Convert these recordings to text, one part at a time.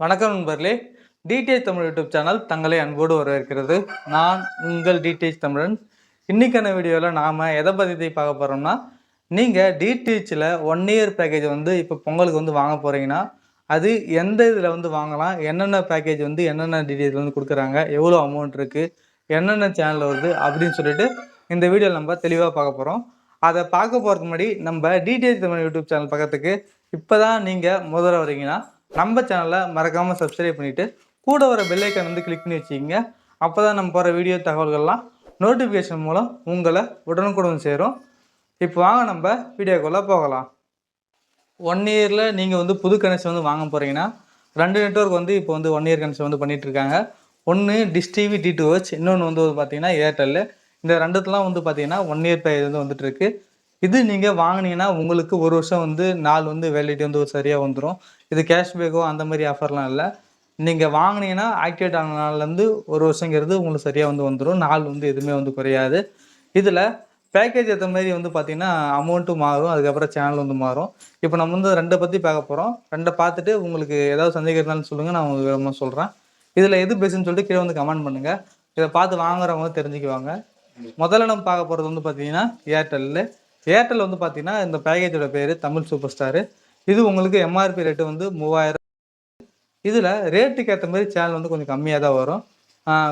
வணக்கம் நண்பர்களே. DTH Tamil YouTube channel தங்களை அன்போடு வரவேற்கிறது. நான் உங்கள் டிடிஎச் தமிழன். இன்னைக்கான வீடியோவில் நாம் எதை பற்றி பார்க்க போகிறோம்னா நீங்கள் டிடிஹெச்சில் ஒன் இயர் பேக்கேஜ் வந்து இப்போ பொங்கலுக்கு வந்து வாங்க போகிறீங்கன்னா அது எந்த இதில் வந்து வாங்கலாம் என்னென்ன பேக்கேஜ் வந்து என்னென்ன டிடிஹெச் வந்து கொடுக்குறாங்க எவ்வளோ அமௌண்ட் இருக்குது என்னென்ன சேனல் வருது அப்படின்னு சொல்லிட்டு இந்த வீடியோவில் நம்ம தெளிவாக பார்க்க போகிறோம் அதை பார்க்க போகிறதுக்கு முன்னாடி நம்ம டிடிஎச் தமிழ் யூடியூப் சேனல் பக்கத்துக்கு இப்போ தான் நீங்கள் முதல்ல வரீங்கன்னா நம்ம சேனலை மறக்காமல் சப்ஸ்கிரைப் பண்ணிவிட்டு கூட வர பெல்லைக்கன் வந்து கிளிக் பண்ணி வச்சுக்கிங்க. அப்போ தான் நம்ம போகிற வீடியோ தகவல்கள்லாம் நோட்டிஃபிகேஷன் மூலம் உங்களை உடனுக்குடன் சேரும். இப்போ வாங்க நம்ம வீடியோக்குள்ளே போகலாம். ஒன் இயரில் நீங்கள் வந்து புது கனெக்ஷன் வந்து வாங்க போகிறீங்கன்னா ரெண்டு நெட்வொர்க் வந்து இப்போ வந்து ஒன் இயர் கனெக்ஷன் வந்து பண்ணிகிட்ருக்காங்க ஒன்று dish TV D to H இன்னொன்று வந்து பார்த்தீங்கன்னா ஏர்டெல்லு இந்த ரெண்டுத்துலாம் வந்து பார்த்தீங்கன்னா ஒன் இயர் பேக்கேஜ் வந்து வந்துட்டுருக்கு இது நீங்கள் வாங்கினீங்கன்னா உங்களுக்கு ஒரு வருஷம் வந்து நாள் வந்து வேலிடிட்டி வந்து சரியாக வந்துடும் இது கேஷ்பேக்கோ அந்த மாதிரி ஆஃபர்லாம் இல்லை. நீங்கள் வாங்கினீங்கன்னா ஆக்டிவேட் ஆன நாள்லேருந்து ஒரு வருஷங்கிறது உங்களுக்கு சரியாக வந்து வந்துடும் நாள் வந்து எதுவுமே வந்து குறையாது. இதில் பேக்கேஜ் ஏற்ற மாதிரி வந்து பார்த்தீங்கன்னா அமௌண்ட்டும் மாறும். அதுக்கப்புறம் சேனல் வந்து மாறும். இப்போ நம்ம வந்து ரெண்டை பற்றி பார்க்க போகிறோம் ரெண்டை பார்த்துட்டு உங்களுக்கு ஏதாவது சந்தேகம் இருந்தாலும் சொல்லுங்கள் நான் உங்களுக்கு விவரமா சொல்கிறேன் இதில் எது பெஸ்ட்டுன்னு சொல்லிட்டு கீழே வந்து கமெண்ட் பண்ணுங்கள் இதை பார்த்து வாங்குறவங்க தெரிஞ்சுக்குவாங்க. முதல்ல நம்ம பார்க்க போகிறது வந்து பார்த்தீங்கன்னா ஏர்டெல்லு ஏர்டெல் வந்து பார்த்தீங்கன்னா இந்த பேக்கேஜோட பேர் தமிழ் சூப்பர் ஸ்டாரு இது உங்களுக்கு எம்ஆர்பி ரேட்டு வந்து மூவாயிரம். இதில் ரேட்டுக்கு ஏற்ற மாதிரி சேனல் வந்து கொஞ்சம் கம்மியாக தான் வரும்.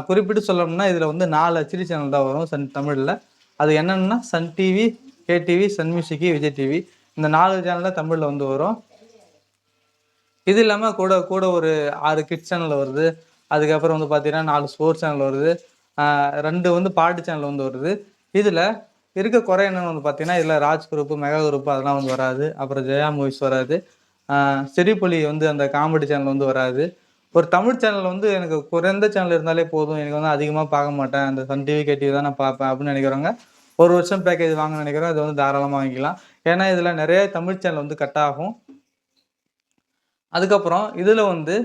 குறிப்பிட்டு சொல்லணும்னா இதில் வந்து நாலு அச்சடி சேனல் தான் வரும் சன் தமிழில். அது என்னென்னா Sun TV KTV Sun music Vijay TV இந்த நாலு சேனலில் தமிழில் வந்து வரும். இது இல்லாமல் கூட கூட ஒரு ஆறு கிட்ஸ் சேனல் வருது. அதுக்கப்புறம் வந்து பார்த்தீங்கன்னா நாலு ஸ்போர்ட்ஸ் சேனல் வருது. ரெண்டு வந்து பாட்டு சேனல் வந்து வருது. இதில் இருக்க குறை என்னன்னு வந்து பார்த்தீங்கன்னா இதில் ராஜ் குரூப் மெகா குரூப் அதெல்லாம் வந்து வராது. அப்புறம் ஜெயா மூவிஸ் வராது. ஆஹ் சிரிப்புலி வந்து அந்த காமெடி சேனல் வந்து வராது. ஒரு தமிழ் சேனல் வந்து எனக்கு குறைந்த சேனல் இருந்தாலே போதும். எனக்கு வந்து அதிகமாக பார்க்க மாட்டேன். அந்த சன் டிவி கே டிவி தான் நான் பார்ப்பேன் அப்படின்னு நினைக்கிறவங்க ஒரு வருஷம் பேக்கேஜ் வாங்க நினைக்கிறோம் அது வந்து தாராளமாக வாங்கிக்கலாம். ஏன்னா இதில் நிறைய தமிழ் சேனல் வந்து கட் ஆகும். அதுக்கப்புறம் இதில் வந்து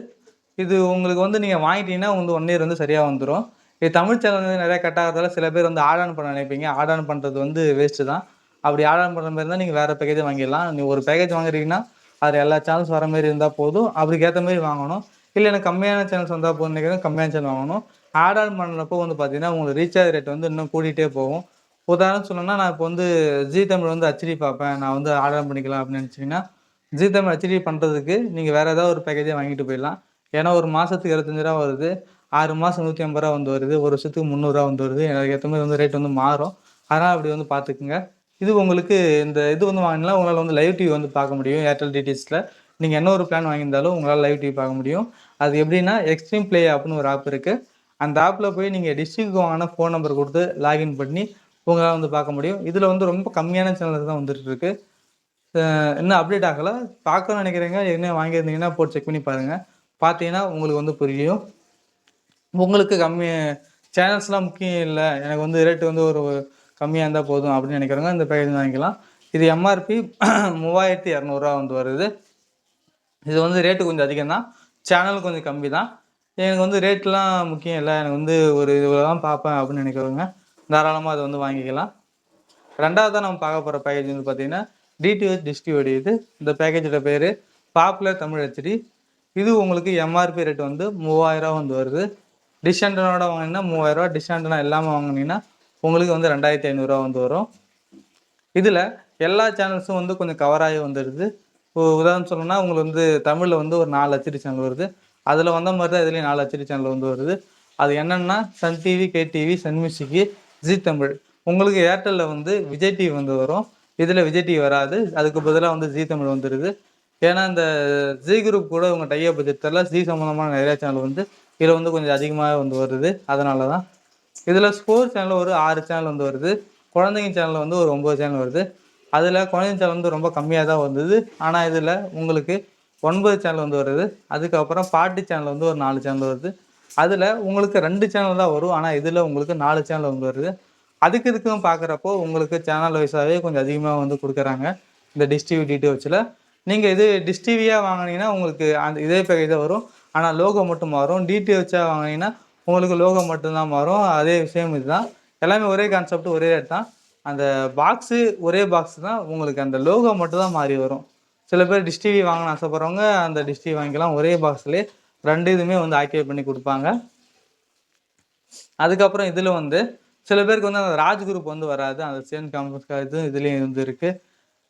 இது உங்களுக்கு வந்து நீங்கள் வாங்கிட்டீங்கன்னா வந்து ஒன் இயர் வந்து சரியாக வந்துடும் இது தமிழ் சேனல் வந்து நிறைய கட் ஆகிறதால சில பேர் வந்து ஆட் ஆன் பண்ண நினைப்பீங்க. ஆட் ஆன் பண்ணுறது வந்து வேஸ்ட்டு தான். அப்படி ஆட் ஆன் பண்ணுற மாதிரி இருந்தால் நீங்கள் வேறு பேக்கேஜ் வாங்கிடலாம். நீங்கள் ஒரு பேக்கேஜ் வாங்குறீங்கன்னா அதில் எல்லா சேனல்ஸ் வர மாதிரி இருந்தால் போதும். அதுக்கு ஏற்ற மாதிரி வாங்கணும். இல்லை எனக்கு கம்மியான சேனல்ஸ் வந்தால் போதும் நினைக்கிறேன் கம்மியான சேனல் வாங்கணும். ஆட் ஆன் பண்ணுறப்போ வந்து பார்த்தீங்கன்னா உங்களுக்கு ரீசார்ஜ் ரேட் வந்து இன்னும் கூட்டிகிட்டே போகும். உதாரணம் சொல்லணும்னா நான் இப்போ வந்து ஜி தமிழ் வந்து ஹெச்டி பார்ப்பேன். நான் வந்து ஆர்டர் பண்ணிக்கலாம் அப்படின்னு நினச்சிங்கன்னா ஜி தமிழ் அச்சடி பண்ணுறதுக்கு நீங்கள் வேறு ஏதாவது ஒரு பேக்கேஜே வாங்கிட்டு போயிடலாம். ஏன்னா ஒரு மாதத்துக்கு இருபத்தஞ்சு ரூபா வருது. ஆறு மாதம் நூற்றி ஐம்பது ரூபா வந்து வருது ஒரு வருஷத்துக்கு முந்நூறுரூவா வந்து வருது. எனக்கு ஏற்ற மாதிரி வந்து ரேட் வந்து மாறும். அதனால் அப்படி வந்து பார்த்துக்குங்க இது உங்களுக்கு இந்த இது வந்து வாங்கினா உங்களால் வந்து லைவ் டிவி வந்து பார்க்க முடியும். ஏர்டெல் டிடிஎஸில் நீங்கள் என்ன ஒரு பிளான் வாங்கியிருந்தாலும் உங்களால் லைவ் டிவி பார்க்க முடியும். அது எப்படின்னா எக்ஸ்ட்ரீம் ப்ளே ஆப்னு ஒரு ஆப் இருக்குது அந்த ஆப்பில் போய் நீங்கள் டிஸ்ட்ரிக்ட் வாங்கின ஃபோன் நம்பர் கொடுத்து லாகின் பண்ணி உங்களால் வந்து பார்க்க முடியும். இதில் வந்து ரொம்ப கம்மியான சேனல்ஸ் தான் வந்துட்டு இருக்கு. இன்னும் அப்டேட் ஆகலை. பார்க்கணும்னு நினைக்கிறீங்க என்ன வாங்கியிருந்தீங்கன்னா போட்டு செக் பண்ணி பாருங்கள் பார்த்தீங்கன்னா உங்களுக்கு வந்து புரியும். உங்களுக்கு கம்மி சேனல்ஸ்லாம் முக்கியம் இல்லை. எனக்கு வந்து ரேட்டு வந்து ஒரு கம்மியாக இருந்தால் போதும் அப்படின்னு நினைக்கிறவங்க இந்த பேக்கேஜ் வாங்கிக்கலாம். இது எம்ஆர்பி மூவாயிரத்தி இரநூறுவா வந்து வருது. இது வந்து ரேட்டு கொஞ்சம் அதிகம் தான் சேனல் கொஞ்சம் கம்மி தான் எனக்கு வந்து ரேட்லாம் முக்கியம் இல்லை. எனக்கு வந்து ஒரு இவ்வளோ தான் பார்ப்பேன் அப்படின்னு நினைக்கிறவங்க தாராளமாக அதை வந்து வாங்கிக்கலாம். ரெண்டாவதாக நம்ம பார்க்க போகிற பேக்கேஜ் வந்து பார்த்தீங்கன்னா டிடிஹெச் டிஸ்டிஓடி இது இந்த பேக்கேஜோட பேர் பாப்புலர் தமிழ் ஹெச்டி இது உங்களுக்கு எம்ஆர்பி ரேட் வந்து மூவாயிரம் வந்து வருது. டிஷாண்டனோட வாங்கினீங்கன்னா மூவாயிரரூவா டிஷாண்டனா இல்லாமல் வாங்கினீங்கன்னா உங்களுக்கு வந்து ரெண்டாயிரத்தி ஐநூறுரூவா வந்து வரும். இதில் எல்லா சேனல்ஸும் வந்து கொஞ்சம் கவராகி வந்துடுது உதாரணம் சொல்லணும்னா உங்களுக்கு வந்து தமிழில் வந்து ஒரு நாலு அச்சடி சேனல் வருது. அதில் வந்த மாதிரி தான் இதுலேயும் நாலு அச்சடி சேனல் வந்து வருது. அது என்னென்னா Sun TV KTV Sun music Zee Tamil. உங்களுக்கு ஏர்டெல்லில் வந்து விஜய் டிவி வந்து வரும். இதில் விஜய் டிவி வராது. அதுக்கு பதிலாக வந்து ஜி தமிழ் வந்துடுது ஏன்னா இந்த ஜி குரூப் கூட உங்கள் டைப் பட்ஜெட்டில் ஜி சம்மந்தமான நிறையா சேனல் வந்து இதில் வந்து கொஞ்சம் அதிகமாக வந்து வருது. அதனால தான் இதில் ஸ்போர்ட்ஸ் சேனலில் ஒரு ஆறு சேனல் வந்து வருது. குழந்தைங்க சேனலில் வந்து ஒரு ஒம்பது சேனல் வருது. அதில் குழந்தைங்க சேனல் வந்து ரொம்ப கம்மியாக தான் வந்தது. ஆனால் இதில் உங்களுக்கு ஒன்பது சேனல் வந்து வருது. அதுக்கப்புறம் பாட்டு சேனல் வந்து ஒரு நாலு சேனல் வருது. அதில் உங்களுக்கு ரெண்டு சேனல் தான் வரும். ஆனால் இதில் உங்களுக்கு நாலு சேனல் வந்து வருது. அதுக்கு இதுக்கும் பார்க்குறப்போ உங்களுக்கு சேனல் வைஸாகவே கொஞ்சம் அதிகமாக வந்து கொடுக்குறாங்க. இந்த டிஸ்டிவி டிடிஹெச்சில் நீங்கள் இது டிஸ்டிவியாக வாங்கினீங்கன்னா உங்களுக்கு அந்த இதே பேக்கேஜ் தான் வரும். ஆனால் லோகோ மட்டும் மாறும். டிடிஹெச்சாக வாங்கினீங்கன்னா உங்களுக்கு லோகோ மட்டும்தான் மாறும். அதே விஷயம் இதுதான். எல்லாமே ஒரே கான்செப்ட் ஒரே ரேட் தான். அந்த பாக்ஸு ஒரே பாக்ஸ் தான் உங்களுக்கு அந்த லோகோ மட்டும் தான் மாறி வரும். சில பேர் டிஷ் டிவி வாங்கணும்னு ஆசைப்பட்றவங்க அந்த டிஷ் டிவி வாங்கிக்கலாம். ஒரே பாக்ஸ்லேயே ரெண்டு இதுவுமே வந்து ஆக்டிவேட் பண்ணி கொடுப்பாங்க. அதுக்கப்புறம் இதில் வந்து சில பேருக்கு வந்து அந்த ராஜ் குரூப் வந்து வராது. அந்த சேன் காம்பஸ் இது இதுலேயும் வந்து இருக்குது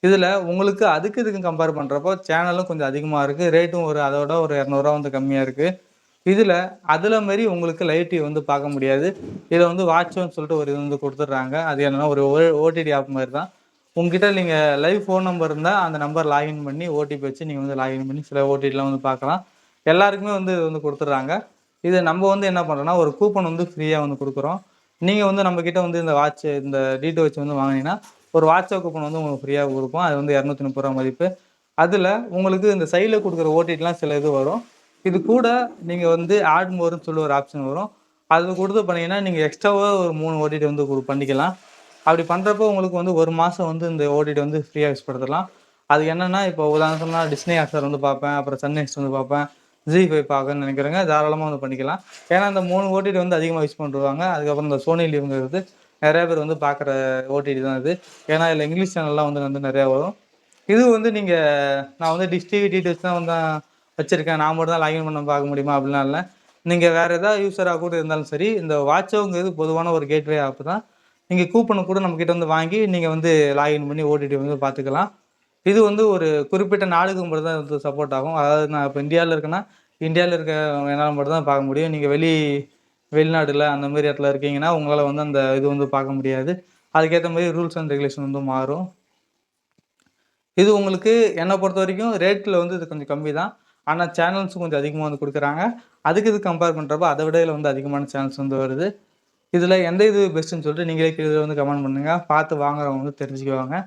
இதில் உங்களுக்கு அதுக்கு இதுக்கும் கம்பேர் பண்ணுறப்போ சேனலும் கொஞ்சம் அதிகமாக இருக்குது ரேட்டும் ஒரு அதோட ஒரு இரநூறுவா வந்து கம்மியாக இருக்குது இதில் அதில் மாரி உங்களுக்கு லைவ் டிவி வந்து பார்க்க முடியாது. இதை வந்து வாட்ச்னு சொல்லிட்டு ஒரு இது வந்து கொடுத்துட்றாங்க. அது என்னன்னா ஒரு ஓடிடி ஆப் மாதிரி தான் உங்ககிட்ட நீங்கள் லைவ் ஃபோன் நம்பர் இருந்தால் அந்த நம்பர் லாகின் பண்ணி ஓடிபி வச்சு நீங்கள் வந்து லாகின் பண்ணி சில ஓடிடிலாம் வந்து பார்க்கலாம். எல்லாருக்குமே வந்து இது வந்து கொடுத்துட்றாங்க. இது நம்ம வந்து என்ன பண்ணுறோம்னா ஒரு கூப்பன் வந்து ஃப்ரீயாக வந்து கொடுக்குறோம். நீங்கள் வந்து நம்மக்கிட்ட வந்து இந்த வாட்ச் இந்த டீட்டோ வந்து வாங்கினீங்கன்னா ஒரு வாட்ஸ்அப் கூப்பன் வந்து உங்களுக்கு ஃப்ரீயாக கொடுப்போம் அது வந்து இரநூத்தி முப்பது ரூபா மதிப்பு. அதில் உங்களுக்கு இந்த சைடில் கொடுக்குற ஓடிடிலாம் சில இது வரும். இது கூட நீங்கள் வந்து ஆட் மோர்னு சொல்லி ஒரு ஆப்ஷன் வரும். அது கொடுத்து பண்ணீங்கன்னா நீங்கள் எக்ஸ்ட்ராவாக ஒரு மூணு ஓடிடி வந்து கொடு- பண்ணிக்கலாம். அப்படி பண்ணுறப்போ உங்களுக்கு வந்து ஒரு மாதம் வந்து இந்த ஓடிடி வந்து ஃப்ரீயாக யூஸ் படுத்தலாம். அது என்னென்னா இப்போ உதாரணம் சொன்னால் டிஸ்னி ஹாட்ஸ்டார் வந்து பார்ப்பேன். அப்புறம் சன் நெக்ஸ்ட் வந்து பார்ப்பேன். ஜி ஃபைவ் பார்க்கணும்னு நினைக்கிறேங்க. தாராளமாக வந்து பண்ணிக்கலாம். ஏன்னா அந்த மூணு ஓடிடி வந்து அதிகமாக யூஸ் பண்ணுவாங்க அதுக்கப்புறம் இந்த சோனி லீவுங்கிறது நிறைய பேர் வந்து பார்க்குற ஓடிடி தான் இது. ஏன்னா இதில் இங்கிலீஷ் சேனல்லாம் வந்து வந்து நிறையா வரும். இது வந்து நீங்கள் நான் வந்து டிஷ் டிவி டீட்டெயில்ஸ் தான் வந்து வச்சுருக்கேன். நான் மட்டும் தான் லாகின் பண்ண பார்க்க முடியுமா அப்படிலாம் இல்லை. நீங்கள் வேறு ஏதாவது யூஸராக கூட இருந்தாலும் சரி இந்த வாட்சோங்கிறது பொதுவான ஒரு கேட்வே ஆப் தான். நீங்கள் கூப்பனை கூட நம்மக்கிட்ட வந்து வாங்கி நீங்கள் வந்து லாகின் பண்ணி ஓடிடி வந்து பார்த்துக்கலாம். இது வந்து ஒரு குறிப்பிட்ட நாடுக்கு மட்டும் தான் வந்து சப்போர்ட் ஆகும். அதாவது நான் இப்போ இந்தியாவில் இருக்கேன்னா இந்தியாவில் இருக்க என்னால் மட்டும் தான் பார்க்க முடியும். நீங்கள் வெளி வெளிநாடுல அந்த மாதிரி இடத்துல இருக்கீங்கன்னா உங்களால் வந்து அந்த இது வந்து பார்க்க முடியாது. அதுக்கேற்ற மாதிரி ரூல்ஸ் அண்ட் ரெகுலேஷன் வந்து மாறும். இது உங்களுக்கு என்னை பொறுத்த வரைக்கும் ரேட்டில் வந்து இது கொஞ்சம் கம்மி தான் ஆனால் சேனல்ஸும் கொஞ்சம் அதிகமாக வந்து கொடுக்குறாங்க. அதுக்கு இது கம்பேர் பண்ணுறப்ப அதை விட இதில் வந்து அதிகமான சேனல்ஸ் வந்து வருது. இதில் எந்த இது பெஸ்ட்டுன்னு சொல்லிட்டு நீங்களே கீழே வந்து கமெண்ட் பண்ணுங்கள் பார்த்து வாங்குறவங்க வந்து தெரிஞ்சுக்குவாங்க.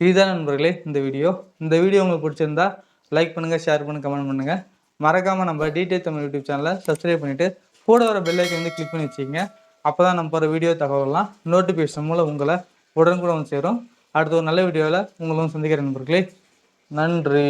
இதுதான் நண்பர்களே இந்த வீடியோ. இந்த வீடியோ உங்களுக்கு பிடிச்சிருந்தா லைக் பண்ணுங்கள் ஷேர் பண்ணுங்கள் கமெண்ட் பண்ணுங்கள் மறக்காமல் நம்ம டிடிஎச் தமிழ் யூடியூப் சேனலை சப்ஸ்கிரைப் பண்ணிவிட்டு கூட வர பெல் வந்து கிளிக் பண்ணி வச்சுக்கோங்க. அப்போ தான் நம்ம போகிற வீடியோ தகவலாம் நோட்டிஃபிகேஷன் மூலம் உங்களை உடனுக்குடன் வந்து சேரும். அடுத்த ஒரு நல்ல வீடியோவில் உங்களும் சந்திக்கிறேன் நண்பர்களே நன்றி.